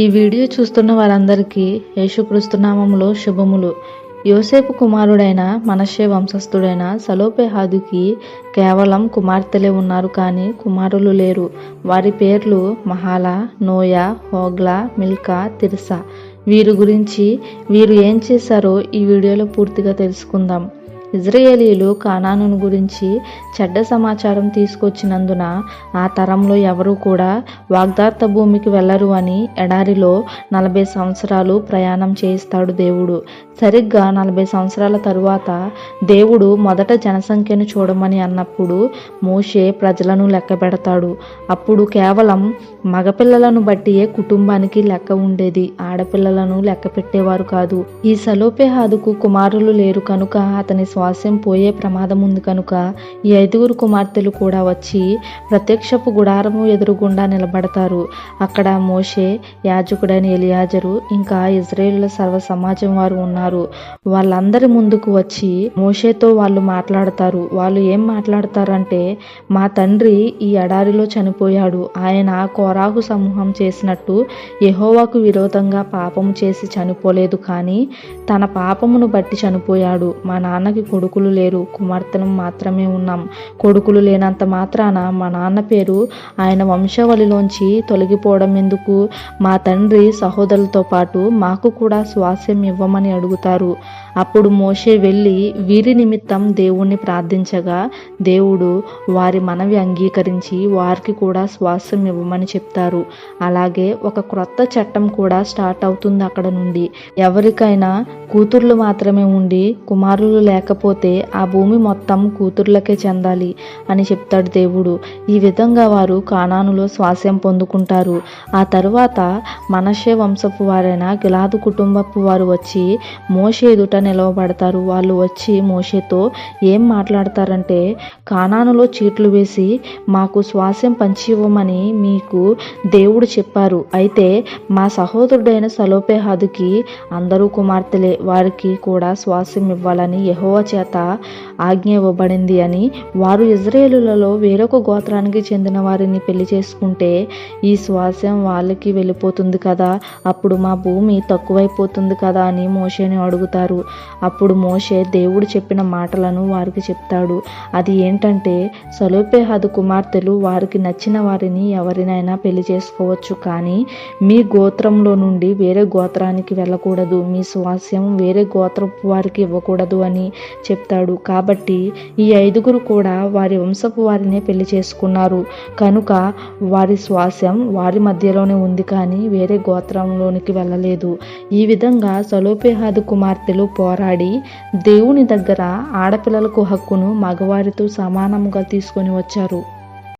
ఈ వీడియో చూస్తున్న వారందరికీ యేసుక్రీస్తునామంలో శుభములు. యోసేపు కుమారుడైన మనషే వంశస్థుడైన సలోపెహాదుకి కేవలం కుమార్తెలే ఉన్నారు కానీ కుమారులు లేరు. వారి పేర్లు Mahlah Noah Hoglah Milcah Tirzah. వీరి గురించి వీరు ఏం చేశారో ఈ వీడియోలో పూర్తిగా తెలుసుకుందాం. ఇజ్రాయేలీలు కానాను గురించి చెడ్డ సమాచారం తీసుకొచ్చినందున ఆ తరంలో ఎవరూ కూడా వాగ్దార్థ భూమికి వెళ్ళరు అని ఎడారిలో నలభై సంవత్సరాలు ప్రయాణం చేయిస్తాడు దేవుడు. సరిగ్గా నలభై సంవత్సరాల తరువాత దేవుడు మొదట జనసంఖ్యను చూడమని అన్నప్పుడు మోషే ప్రజలను లెక్క పెడతాడు. అప్పుడు కేవలం మగపిల్లలను బట్టియే కుటుంబానికి లెక్క ఉండేది. ఆడపిల్లలను లెక్క పెట్టేవారు కాదు. ఈ సలోపేహాదుకు కుమారులు లేరు కనుక అతని స్వాస్యం పోయే ప్రమాదం ఉంది కనుక ఈ ఐదుగురు కుమార్తెలు కూడా వచ్చి ప్రత్యక్షపు గుడారము ఎదురుగుండా నిలబడతారు. అక్కడ మోషే యాజకుడైన ఎలియాజరు ఇంకా ఇజ్రాయేలుల సర్వ సమాజం వారు ఉన్నారు. వాళ్ళందరి ముందుకు వచ్చి మోషేతో వాళ్ళు మాట్లాడతారు. వాళ్ళు ఏం మాట్లాడతారంటే మా తండ్రి ఈ ఎడారిలో చనిపోయాడు. ఆయన కోరాహు సమూహం చేసినట్టు యహోవాకు విరోధంగా పాపము చేసి చనిపోలేదు కానీ తన పాపమును బట్టి చనిపోయాడు. మా నాన్నకి కొడుకులు లేరు. కుమార్తెను మాత్రమే ఉన్నాం. కొడుకులు లేనంత మాత్రాన మా నాన్న పేరు ఆయన వంశావళిలోంచి తొలగిపోవడం ఎందుకు? మా తండ్రి సహోదరులతో పాటు మాకు కూడా స్వాస్యం ఇవ్వమని అడుగుతారు. అప్పుడు మోషే వెళ్ళి వీరి నిమిత్తం దేవుణ్ణి ప్రార్థించగా దేవుడు వారి మనవి అంగీకరించి వారికి కూడా స్వాస్యం ఇవ్వమని చెప్తారు. అలాగే ఒక క్రొత్త చట్టం కూడా స్టార్ట్ అవుతుంది అక్కడ నుండి. ఎవరికైనా కూతుర్లు మాత్రమే ఉండి కుమారులు లేకపోతే ఆ భూమి మొత్తం కూతుర్లకే చెందాలి అని చెప్తాడు దేవుడు. ఈ విధంగా వారు కానానులో స్వాస్యం పొందుకుంటారు. ఆ తరువాత మనషే వంశపు వారైన గిలాదు కుటుంబపు వారు వచ్చి మోషే ఎదుట నిలవబడతారు. వాళ్ళు వచ్చి మోషేతో ఏం మాట్లాడతారంటే కానానులో చీట్లు వేసి మాకు స్వాస్యం పంచి ఇవ్వమని మీకు దేవుడు చెప్పారు. అయితే మా సహోదరుడైన సలోపేహాదుకి అందరూ కుమార్తెలే. వారికి కూడా స్వాస్యం ఇవ్వాలని యహోవా చేత ఆజ్ఞ ఇవ్వబడింది అని వారు ఇజ్రాయేలులలో వేరొక గోత్రానికి చెందిన వారిని పెళ్ళి చేసుకుంటే ఈ స్వాస్యం వాళ్ళకి వెళ్ళిపోతుంది కదా. అప్పుడు మా భూమి తక్కువైపోతుంది కదా అని మోషేని అడుగుతారు. అప్పుడు మోషే దేవుడు చెప్పిన మాటలను వారికి చెప్తాడు. అది ఏంటంటే సలోపేహద్ కుమార్తెలు వారికి నచ్చిన వారిని ఎవరినైనా పెళ్ళి చేసుకోవచ్చు కానీ మీ గోత్రంలో నుండి వేరే గోత్రానికి వెళ్ళకూడదు. మీ స్వాస్యం వేరే గోత్రపు వారికి ఇవ్వకూడదు అని చెప్తాడు. కాబట్టి ఈ ఐదుగురు కూడా వారి వంశపు వారినే పెళ్ళి చేసుకున్నారు. కనుక వారి స్వాస్యం వారి మధ్యలోనే ఉంది కానీ వేరే గోత్రంలోనికి వెళ్ళలేదు. ఈ విధంగా సలోపేహాద్ కుమార్తెలు పోరాడి దేవుని దగ్గర ఆడపిల్లలకు హక్కును మగవారితో సమానముగా తీసుకొని వచ్చారు.